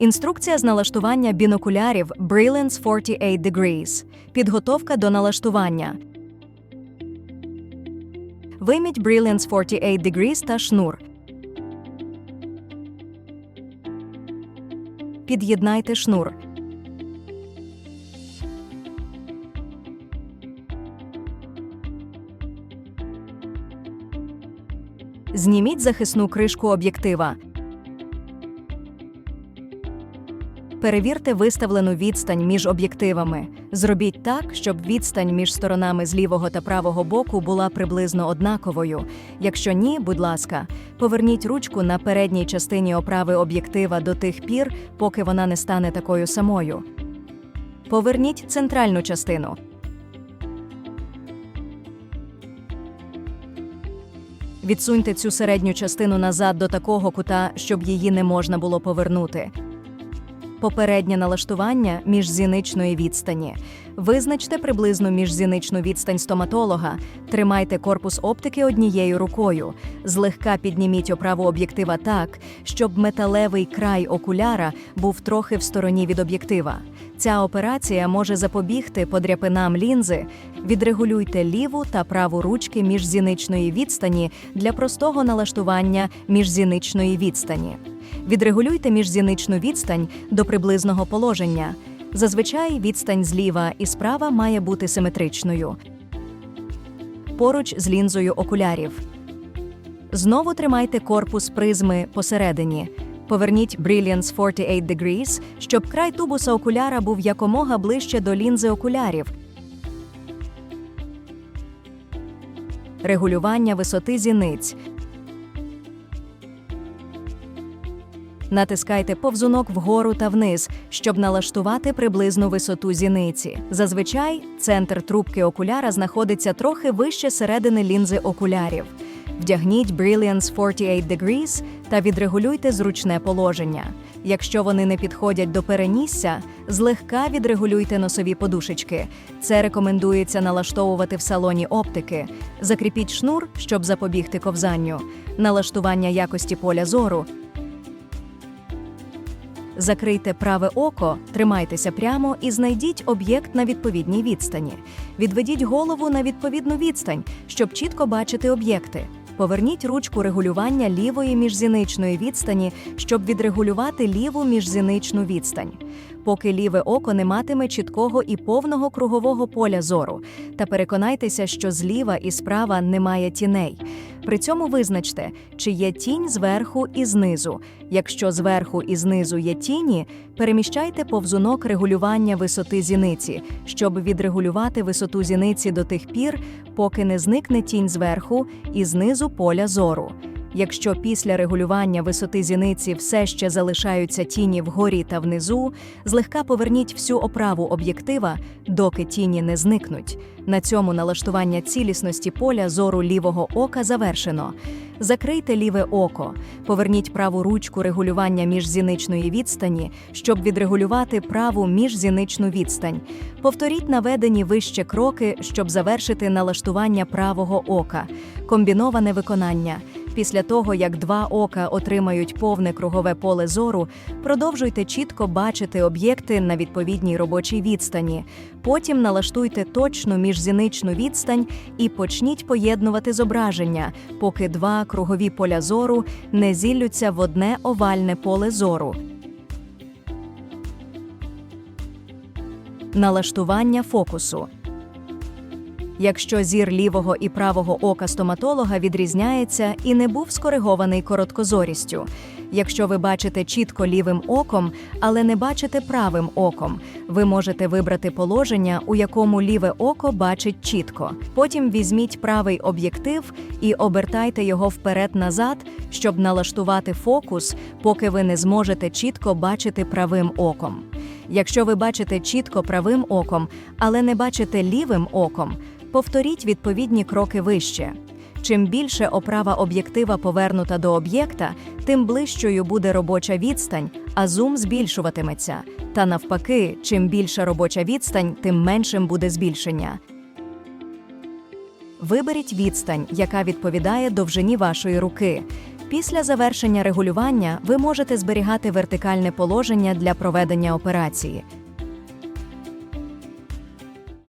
Інструкція з налаштування бінокулярів Brilliance 48 Degrees. Підготовка до налаштування. Вийміть Brilliance 48 Degrees та шнур. Під'єднайте шнур. Зніміть захисну кришку об'єктива. Перевірте виставлену відстань між об'єктивами. Зробіть так, щоб відстань між сторонами з лівого та правого боку була приблизно однаковою. Якщо ні, будь ласка, поверніть ручку на передній частині оправи об'єктива до тих пір, поки вона не стане такою самою. Поверніть центральну частину. Відсуньте цю середню частину назад до такого кута, щоб її не можна було повернути. Попереднє налаштування міжзіничної відстані. Визначте приблизну міжзіничну відстань стоматолога. Тримайте корпус оптики однією рукою. Злегка підніміть оправу об'єктива так, щоб металевий край окуляра був трохи в стороні від об'єктива. Ця операція може запобігти подряпинам лінзи. Відрегулюйте ліву та праву ручки міжзіничної відстані для простого налаштування міжзіничної відстані. Відрегулюйте міжзіничну відстань до приблизного положення. Зазвичай відстань зліва і справа має бути симетричною. Поруч з лінзою окулярів. Знову тримайте корпус призми посередині. Поверніть Brilliance 48 Degrees, щоб край тубуса окуляра був якомога ближче до лінзи окулярів. Регулювання висоти зіниць. Натискайте повзунок вгору та вниз, щоб налаштувати приблизну висоту зіниці. Зазвичай центр трубки окуляра знаходиться трохи вище середини лінзи окулярів. Вдягніть Brilliance 48 Degrees та відрегулюйте зручне положення. Якщо вони не підходять до перенісся, злегка відрегулюйте носові подушечки. Це рекомендується налаштовувати в салоні оптики. Закріпіть шнур, щоб запобігти ковзанню. Налаштування якості поля зору Закрийте праве око, тримайтеся прямо і знайдіть об'єкт на відповідній відстані. Відведіть голову на відповідну відстань, щоб чітко бачити об'єкти. Поверніть ручку регулювання лівої міжзіничної відстані, щоб відрегулювати ліву міжзіничну відстань. Поки ліве око не матиме чіткого і повного кругового поля зору, та переконайтеся, що зліва і справа немає тіней. При цьому визначте, чи є тінь зверху і знизу. Якщо зверху і знизу є тіні, переміщайте повзунок регулювання висоти зіниці, щоб відрегулювати висоту зіниці до тих пір, поки не зникне тінь зверху і знизу поля зору. Якщо після регулювання висоти зіниці все ще залишаються тіні вгорі та внизу, злегка поверніть всю оправу об'єктива, доки тіні не зникнуть. На цьому налаштування цілісності поля зору лівого ока завершено. Закрийте ліве око, поверніть праву ручку регулювання міжзіничної відстані, щоб відрегулювати праву міжзіничну відстань. Повторіть наведені вище кроки, щоб завершити налаштування правого ока. Комбіноване виконання. Після того, як два ока отримають повне кругове поле зору, продовжуйте чітко бачити об'єкти на відповідній робочій відстані. Потім налаштуйте точну міжзіничну відстань і почніть поєднувати зображення, поки два кругові поля зору не зіллються в одне овальне поле зору. Налаштування фокусу. Якщо зір лівого і правого ока стоматолога відрізняється і не був скоригований короткозорістю. Якщо ви бачите чітко лівим оком, але не бачите правим оком, ви можете вибрати положення, у якому ліве око бачить чітко. Потім візьміть правий об'єктив і обертайте його вперед-назад, щоб налаштувати фокус, поки ви не зможете чітко бачити правим оком. Якщо ви бачите чітко правим оком, але не бачите лівим оком, повторіть відповідні кроки вище. Чим більше оправа об'єктива повернута до об'єкта, тим ближчою буде робоча відстань, а зум збільшуватиметься. Та навпаки, чим більша робоча відстань, тим меншим буде збільшення. Виберіть відстань, яка відповідає довжині вашої руки. Після завершення регулювання ви можете зберігати вертикальне положення для проведення операції.